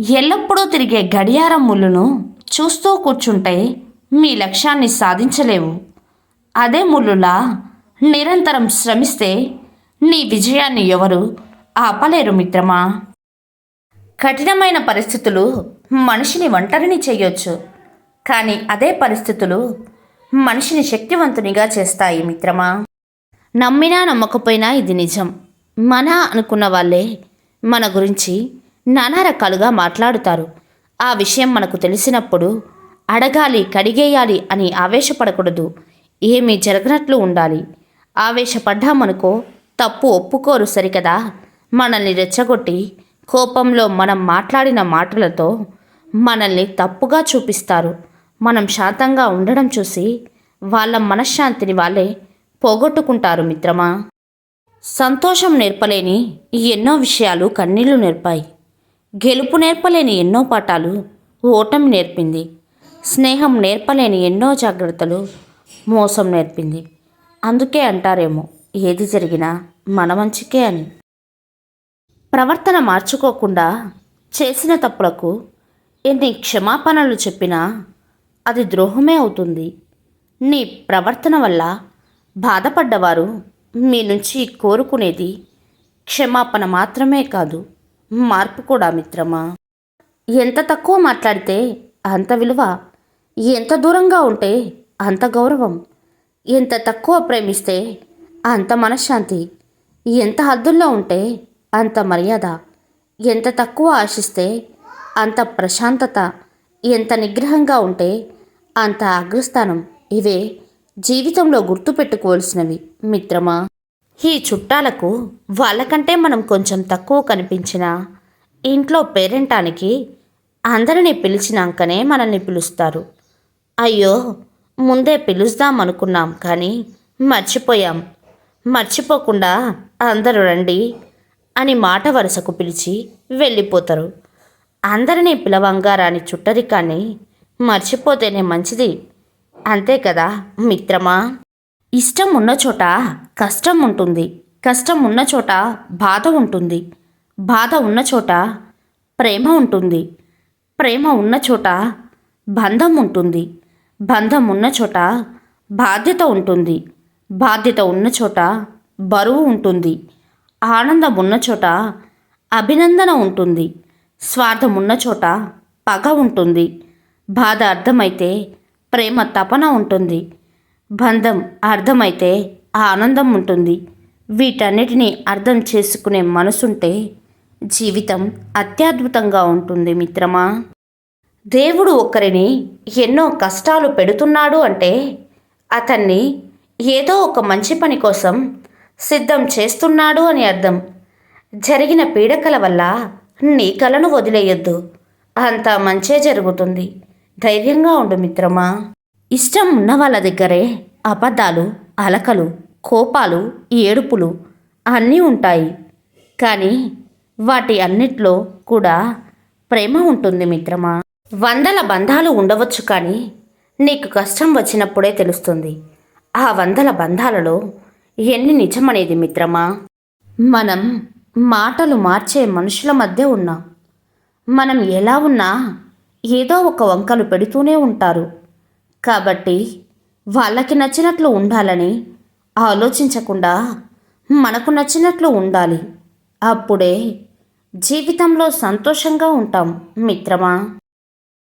ఎల్లప్పుడూ తిరిగే గడియారం ముళ్ళును చూస్తూ కూర్చుంటే మీ లక్ష్యాన్ని సాధించలేవు. అదే ముళ్ళులా నిరంతరం శ్రమిస్తే నీ విజయాన్ని ఎవరు ఆపలేరు మిత్రమా? కఠినమైన పరిస్థితులు మనిషిని ఒంటరిని చేయొచ్చు. కానీ అదే పరిస్థితులు మనిషిని శక్తివంతునిగా చేస్తాయి మిత్రమా? నమ్మినా నమ్మకపోయినా ఇది నిజం. మన అనుకున్న వాళ్ళే మన గురించి నానా రకాలుగా మాట్లాడుతారు. ఆ విషయం మనకు తెలిసినప్పుడు అడగాలి కడిగేయాలి అని ఆవేశపడకూడదు. ఏమీ జరగనట్లు ఉండాలి. ఆవేశపడ్డామనుకో తప్పు ఒప్పుకోరు సరికదా? మనల్ని రెచ్చగొట్టి కోపంలో మనం మాట్లాడిన మాటలతో మనల్ని తప్పుగా చూపిస్తారు. మనం శాంతంగా ఉండడం చూసి వాళ్ళ మనశ్శాంతిని వాళ్ళే పోగొట్టుకుంటారు మిత్రమా? సంతోషం నేర్పలేని ఎన్నో విషయాలు కన్నీళ్ళు నేర్పాయి. గెలుపు నేర్పలేని ఎన్నో పాఠాలు ఓటమి నేర్పింది. స్నేహం నేర్పలేని ఎన్నో జాగ్రత్తలు మోసం నేర్పింది. అందుకే అంటారేమో ఏది జరిగినా మన మంచికే అని. ప్రవర్తన మార్చుకోకుండా చేసిన తప్పులకు ఎన్ని క్షమాపణలు చెప్పినా అది ద్రోహమే అవుతుంది. నీ ప్రవర్తన వల్ల బాధపడ్డవారు మీ నుంచి కోరుకునేది క్షమాపణ మాత్రమే కాదు. మార్పు కూడా మిత్రమా? ఎంత తక్కువ మాట్లాడితే అంత విలువ. ఎంత దూరంగా ఉంటే అంత గౌరవం. ఎంత తక్కువ ప్రేమిస్తే అంత మనశ్శాంతి. ఎంత హద్దుల్లో ఉంటే అంత మర్యాద. ఎంత తక్కువ ఆశిస్తే అంత ప్రశాంతత. ఎంత నిగ్రహంగా ఉంటే అంత అగ్రస్థానం. ఇవే జీవితంలో గుర్తుపెట్టుకోవాల్సినవి మిత్రమా? ఈ చుట్టాలకు వాళ్ళకంటే మనం కొంచెం తక్కువ కనిపించినా ఇంట్లో పేరెంటానికి అందరినీ పిలిచినాకనే మనల్ని పిలుస్తారు. అయ్యో ముందే పిలుస్తాం అనుకున్నాం కానీ మర్చిపోయాం. మర్చిపోకుండా అందరూ రండి అని మాట వరుసకు పిలిచి వెళ్ళిపోతారు. అందరినీ పిలవంగా రాని చుట్టరికాన్ని మర్చిపోతేనే మంచిది. అంతే కదా మిత్రమా? ఇష్టం ఉన్న చోట కష్టం ఉంటుంది కష్టం ఉన్న చోట బాధ ఉంటుంది. బాధ ఉన్న చోట ప్రేమ ఉంటుంది. ప్రేమ ఉన్న చోట బంధం ఉంటుంది బంధం ఉన్న చోట బాధ్యత ఉంటుంది. బాధ్యత ఉన్న చోట బరువు ఉంటుంది. ఆనందం ఉన్న చోట అభినందన ఉంటుంది. స్వార్థం ఉన్న చోట పగ ఉంటుంది. బాధ అర్థమైతే ప్రేమ తపన ఉంటుంది. బంధం అర్థమైతే ఆనందం ఉంటుంది. వీటన్నిటినీ అర్థం చేసుకునే మనసుంటే జీవితం అత్యద్భుతంగా ఉంటుంది మిత్రమా. దేవుడు ఒకరిని ఎన్నో కష్టాలు పెడుతున్నాడు అంటే అతన్ని ఏదో ఒక మంచి పని కోసం సిద్ధం చేస్తున్నాడు అని అర్థం. జరిగిన పీడకల వల్ల నీ కలను వదిలేయొద్దు. అంతా మంచే జరుగుతుంది. ధైర్యంగా ఉండు మిత్రమా. ఇష్టం ఉన్న వాళ్ళ దగ్గరే అబద్ధాలు అలకలు కోపాలు ఏడుపులు అన్నీ ఉంటాయి. కానీ వాటి అన్నిట్లో కూడా ప్రేమ ఉంటుంది మిత్రమా? వందల బంధాలు ఉండవచ్చు కానీ నీకు కష్టం వచ్చినప్పుడే తెలుస్తుంది. ఆ వందల బంధాలలో ఎన్ని నిజమనేది మిత్రమా? మనం మాటలు మార్చే మనుషుల మధ్య ఉన్నాం. మనం ఎలా ఉన్నా ఏదో ఒక వంకలు పెడుతూనే ఉంటారు. కాబట్టి వాళ్ళకి నచ్చినట్లు ఉండాలని ఆలోచించకుండా మనకు నచ్చినట్లు ఉండాలి. అప్పుడే జీవితంలో సంతోషంగా ఉంటాం మిత్రమా?